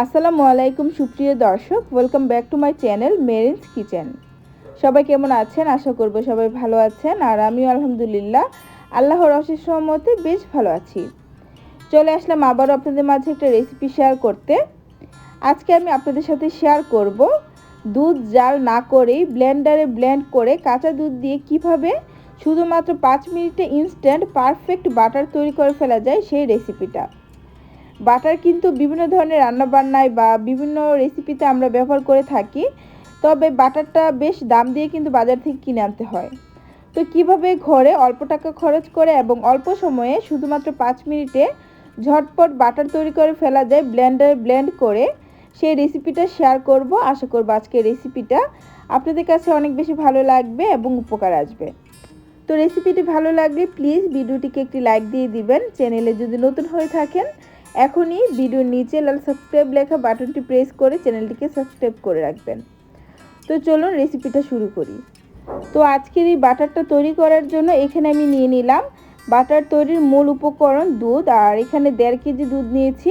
আসসালামু আলাইকুম, সুপ্রিয় দর্শক। Welcome back to my channel Merin's kitchen সবাই কেমন আছেন? আশা করব সবাই ভালো আছেন। আর আমিও আলহামদুলিল্লাহ, আল্লাহর অশেষ সহমতে বেশ ভালো আছি। চলে আসলাম আবারও আপনাদের মাঝে একটা রেসিপি শেয়ার করতে। আজকে আমি আপনাদের সাথে শেয়ার করব দুধ জাল না করেই ব্লেন্ডারে ব্লেন্ড করে কাঁচা দুধ দিয়ে কীভাবে শুধুমাত্র পাঁচ মিনিটে ইনস্ট্যান্ট পারফেক্ট বাটার তৈরি করে ফেলা যায় সেই রেসিপিটা বাটার কিন্তু বিভিন্ন ধরনের রান্নাবান্নায় বা বিভিন্ন রেসিপিতে আমরা ব্যবহার করে থাকি। তবে বাটারটা বেশ দাম দিয়ে কিন্তু বাজার থেকে কিনে আনতে হয়। তো কীভাবে ঘরে অল্প টাকা খরচ করে এবং অল্প সময়ে শুধুমাত্র পাঁচ মিনিটে ঝটপট বাটার তৈরি করে ফেলা যায় ব্লেন্ডারে ব্লেন্ড করে, সেই রেসিপিটা শেয়ার করব। আশা করব আজকে রেসিপিটা আপনাদের কাছে অনেক বেশি ভালো লাগবে এবং উপকার আসবে। তো রেসিপিটি ভালো লাগলে প্লিজ ভিডিওটিকে একটি লাইক দিয়ে দিবেন। চ্যানেলে যদি নতুন হয়ে থাকেন এখনই ভিডিওর নিচে লাল সাবস্ক্রাইব লেখা বাটনটি প্রেস করে চ্যানেলটিকে সাবস্ক্রাইব করে রাখবেন। তো চলুন রেসিপিটা শুরু করি। তো আজকের এই বাটারটা তৈরি করার জন্য এখানে আমি নিয়ে নিলাম বাটার তৈরির মূল উপকরণ দুধ। আর এখানে দেড় কেজি দুধ নিয়েছি।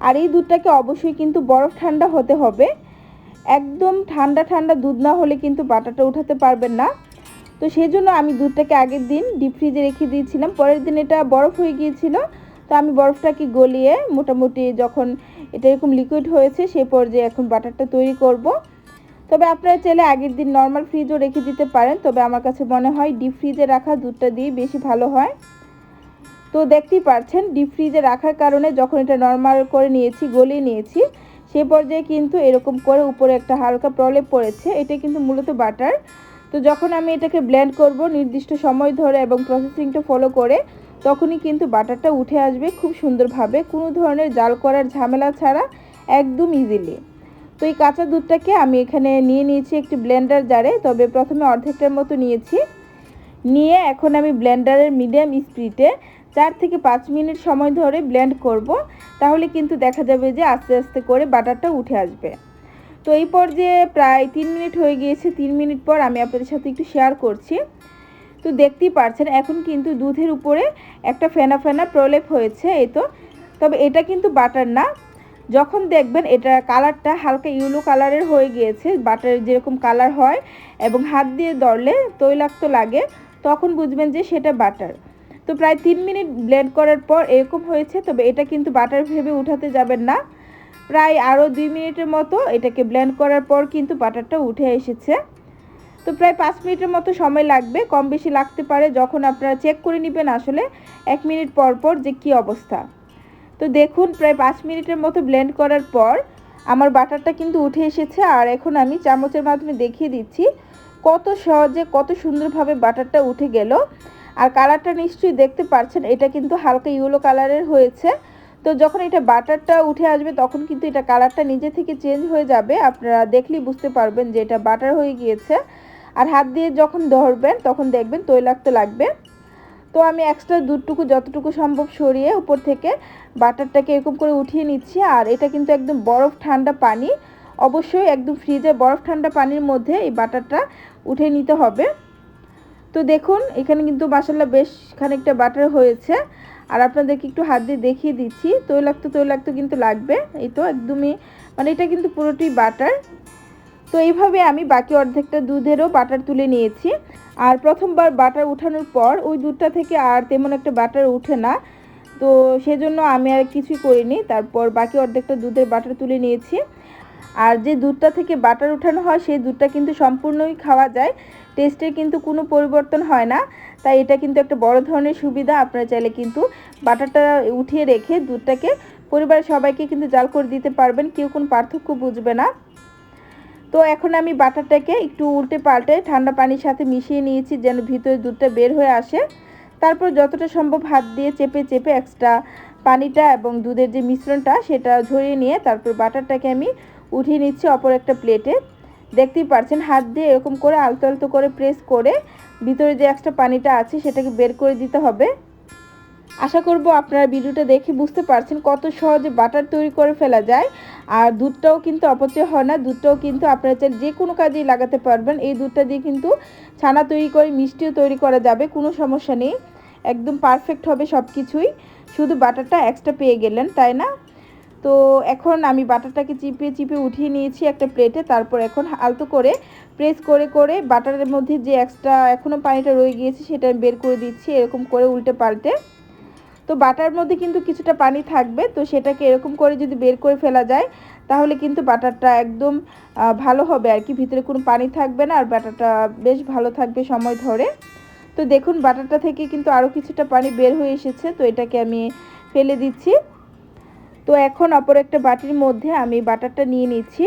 আর এই দুধটাকে অবশ্যই কিন্তু বরফ ঠান্ডা হতে হবে। একদম ঠান্ডা ঠান্ডা দুধ না হলে কিন্তু বাটারটা উঠাতে পারবেন না। তো সেই জন্য আমি দুধটাকে আগের দিন ডিপ ফ্রিজে রেখে দিয়েছিলাম। পরের দিন এটা বরফ হয়ে গিয়েছিল। তো আমি বরফটাকে গলিয়ে মোটামুটি যখন এটা এরকম লিকুইড হয়েছে সেই পর্যায়ে এখন বাটারটা তৈরি করব। তবে আপনারা চাইলে আগের দিন নর্মাল ফ্রিজও রেখে দিতে পারেন, তবে আমার কাছে মনে হয় ডিপ ফ্রিজে রাখা দুধটা দিয়ে বেশি ভালো হয়। তো দেখতেই পারছেন ডিপ ফ্রিজে রাখার কারণে যখন এটা নর্মাল করে নিয়েছি, গলিয়ে নিয়েছি, সে পর্যায়ে কিন্তু এরকম করে উপরে একটা হালকা প্রলেপ পড়েছে, এটা কিন্তু মূলত বাটার তো যখন আমি এটাকে ব্লেন্ড করব, নির্দিষ্ট সময় ধরে এবং প্রসেসিংটা ফলো করে তখনই কিন্তু বাটারটা উঠে আসবে খুব সুন্দরভাবে। কোনো ধরনের জাল করার ঝামেলা ছাড়া একদম ইজিলি তো এই কাঁচা দুধটাকে আমি এখানে নিয়ে নিয়েছি একটি ব্লেন্ডার জারে তবে প্রথমে অর্ধেকটার মতো নিয়েছি। নিয়ে এখন আমি ব্লেন্ডারের মিডিয়াম স্পিডে চার থেকে পাঁচ মিনিট সময় ধরে ব্লেন্ড করব, তাহলে কিন্তু দেখা যাবে যে আস্তে আস্তে করে বাটারটা উঠে আসবে। তো এই পর্যায়ে প্রায় তিন মিনিট হয়ে গিয়েছে, তিন মিনিট পর আমি আপনাদের সাথে একটু শেয়ার করছি। তো দেখতেই পারছেন, এখন কিন্তু দুধের উপরে একটা ফেনা ফেনা প্রলেপ হয়েছে এই তো। তবে এটা কিন্তু বাটার না। যখন দেখবেন এটা কালারটা হালকা ইউলো কালারের হয়ে গিয়েছে, বাটারের যেরকম কালার হয় এবং হাত দিয়ে দরলে তৈলাক্ত লাগে, তখন বুঝবেন যে সেটা বাটার। তো প্রায় তিন মিনিট ব্লেন্ড করার পর এরকম হয়েছে, তবে এটা কিন্তু বাটার ভেবে উঠাতে যাবেন না। প্রায় আরও দুই মিনিটের মতো এটাকে ব্লেন্ড করার পর কিন্তু বাটারটা উঠে এসেছে। তো প্রায় পাঁচ মিনিটের মতো সময় লাগবে, কম বেশি লাগতে পারে যখন আপনারা চেক করে নেবেন আসলে এক মিনিট পর পর যে কী অবস্থা। তো দেখুন, প্রায় পাঁচ মিনিটের মতো ব্লেন্ড করার পর আমার বাটারটা কিন্তু উঠে এসেছে আর এখন আমি চামচের মাধ্যমে দেখিয়ে দিচ্ছি কত সহজে, কত সুন্দরভাবে বাটারটা উঠে গেল। আর কালারটা নিশ্চয়ই দেখতে পারছেন, এটা কিন্তু হালকা ইয়েলো কালারের হয়েছে। তো যখন এটা বাটারটা উঠে আসবে, তখন কিন্তু এটা কালারটা নিজে থেকে চেঞ্জ হয়ে যাবে। আপনারা দেখলেই বুঝতে পারবেন যে এটা বাটার হয়ে গিয়েছে। আর হাত দিয়ে যখন ধরবেন, তখন দেখবেন তৈলাক্ত লাগবে। তো আমি এক্সট্রা দুধটুকু যতটুকু সম্ভব সরিয়ে উপর থেকে বাটারটাকে এরকম করে উঠিয়ে নিচ্ছি। আর এটা কিন্তু একদম বরফ ঠান্ডা পানি। অবশ্যই একদম ফ্রিজে বরফ ঠান্ডা পানির মধ্যে এই বাটারটা উঠে নিতে হবে। তো দেখুন, এখানে কিন্তু মাসাল্লা বেশ খানিকটা বাটার হয়েছে। আর আপনাদেরকে একটু হাত দিয়ে দেখিয়ে দিচ্ছি। তৈলাক্ত তৈলাক্ত কিন্তু লাগবে। এই তো একদমই মানে এটা কিন্তু পুরোটি বাটার। তো এইভাবে আমি বাকি অর্ধেকটা দুধেরও বাটার তুলে নিয়েছি। আর প্রথমবার বাটার উঠানোর পর ওই দুধটা থেকে আর তেমন একটা বাটার উঠে না। তো সেজন্য আমি আর কিছুই করিনি। তারপর বাকি অর্ধেকটা দুধের বাটার তুলে নিয়েছি। আর যে দুধটা থেকে বাটার উঠানো হয়, সেই দুধটা কিন্তু সম্পূর্ণই খাওয়া যায়। টেস্টের কিন্তু কোনো পরিবর্তন হয় না। তাই এটা কিন্তু একটা বড় ধরনের সুবিধা। আপনারা চাইলে কিন্তু বাটারটা উঠিয়ে রেখে দুধটাকে পরিবারের সবাইকে কিন্তু জাল করে দিতে পারবেন। কেউ কোনো পার্থক্য বুঝবে না। তো এখন আমি বাটারটাকে একটু উল্টে পাল্টে ঠান্ডা পানির সাথে মিশিয়ে নিয়েছি যেন ভিতরে দুধটা বের হয়ে আসে। তারপর যতটা সম্ভব হাত দিয়ে চেপে চেপে এক্সট্রা পানিটা এবং দুধের যে মিশ্রণটা সেটা ঝরিয়ে নিয়ে তারপর বাটারটাকে আমি উঠিয়ে নিচ্ছি অপর একটা প্লেটে। দেখতেই পারছেন হাত দিয়ে এরকম করে আলতো আলতো করে প্রেস করে ভিতরে যে এক্সট্রা পানিটা আছে সেটাকে বের করে দিতে হবে। আশা করব আপনারা ভিডিওটা দেখে বুঝতে পারছেন কত সহজে বাটার তৈরি করে ফেলা যায়। আর দুধটাও কিন্তু অপচয় হয় না, দুধটাও কিন্তু আপনারা চাই যে কোনো কাজেই লাগাতে পারবেন। এই দুধটা দিয়ে কিন্তু ছানা তৈরি করে, মিষ্টিও তৈরি করা যাবে, কোনো সমস্যা নেই। একদম পারফেক্ট হবে সব কিছুই শুধু বাটারটা এক্সট্রা পেয়ে গেলেন, তাই না? তো এখন আমি বাটারটাকে চিপে চিপে উঠিয়ে নিয়েছি একটা প্লেটে তারপর এখন আলতো করে প্রেস করে করে বাটারের মধ্যে যে এক্সট্রা এখনও পানিটা রয়ে গিয়েছে সেটা বের করে দিচ্ছি, এরকম করে উল্টে পাল্টে। তো বাটার মধ্যে কিন্তু কিছুটা পানি থাকবে, তো সেটাকে এরকম করে যদি বের করে ফেলা যায়, তাহলে কিন্তু বাটারটা একদম ভালো হবে আর কি। ভিতরে কোনো পানি থাকবে না আর বাটারটা বেশ ভালো থাকবে সময় ধরে। তো দেখুন, বাটারটা থেকে কিন্তু আরও কিছুটা পানি বের হয়ে এসেছে, তো এটাকে আমি ফেলে দিচ্ছি। তো এখন অপর একটা বাটির মধ্যে আমি বাটারটা নিয়ে নিচ্ছি।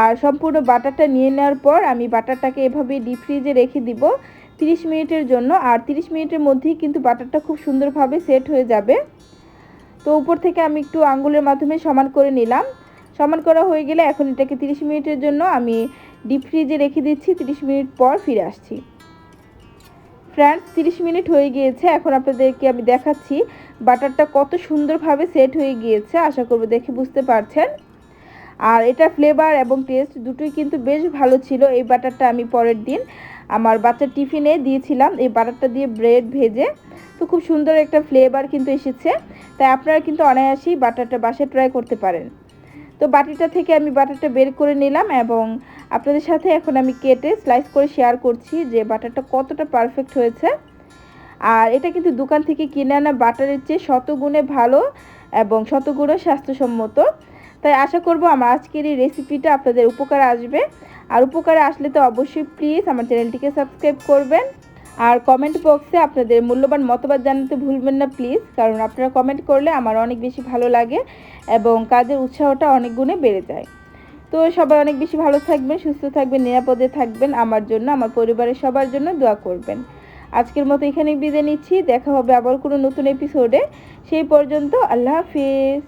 আর সম্পূর্ণ বাটারটা নিয়ে নেওয়ার পর আমি বাটারটাকে এভাবে ডিপ ফ্রিজে রেখে দিব। 30 মিনিটের জন্য, আর 30 মিনিটের মধ্যেই কিন্তু বাটারটা খুব সুন্দরভাবে সেট হয়ে যাবে। তো উপর থেকে আমি একটু আঙ্গুলের মাধ্যমে সমান করে নিলাম। সমান করা হয়ে গেলে এখন এটাকে 30 মিনিটের জন্য আমি ডিপ ফ্রিজে রেখে দিচ্ছি। 30 মিনিট পর ফিরে আসছি। ফ্রেন্ডস 30 মিনিট হয়ে গিয়েছে। এখন আপনাদেরকে আমি দেখাচ্ছি বাটারটা কত সুন্দরভাবে সেট হয়ে গিয়েছে। আশা করব দেখে বুঝতে পারছেন। আর এটা ফ্লেভার এবং টেস্ট দুটোই কিন্তু বেশ ভালো ছিল। এই বাটারটা আমি পরের দিন আমার বাচ্চার টিফিনে দিয়েছিলাম, এই বাটারটা দিয়ে ব্রেড ভেজে। তো খুব সুন্দর একটা ফ্লেভার কিন্তু এসেছে। তাই আপনারা কিন্তু অনায়াসেই বাটারটা বাসায় ট্রাই করতে পারেন। তো বাটিটা থেকে আমি বাটারটা বের করে নিলাম এবং আপনাদের সাথে এখন আমি কেটে স্লাইস করে শেয়ার করছি যে বাটারটা কতটা পারফেক্ট হয়েছে। আর এটা কিন্তু দোকান থেকে কিনে আনা বাটারের চেয়ে শতগুণে ভালো এবং শতগুণে স্বাস্থ্যসম্মত। তাই আশা করব আমার আজকের এই রেসিপিটা আপনাদের উপকার আসবে। আর উপকারে আসলে তো অবশ্যই প্লিজ আমার চ্যানেলটিকে সাবস্ক্রাইব করবেন। আর কমেন্ট বক্সে আপনাদের মূল্যবান মতবাদ জানাতে ভুলবেন না প্লিজ কারণ আপনারা কমেন্ট করলে আমার অনেক বেশি ভালো লাগে এবং কাজের উৎসাহটা অনেক গুণে বেড়ে যায়। তো সবাই অনেক বেশি ভালো থাকবেন, সুস্থ থাকবেন, নিরাপদে থাকবেন, আমার জন্য, আমার পরিবারের সবার জন্য দোয়া করবেন। আজকের মতো এখানেই বিদায় নিচ্ছি, দেখা হবে আবার কোনো নতুন এপিসোডে সেই পর্যন্ত আল্লাহ হাফিজ।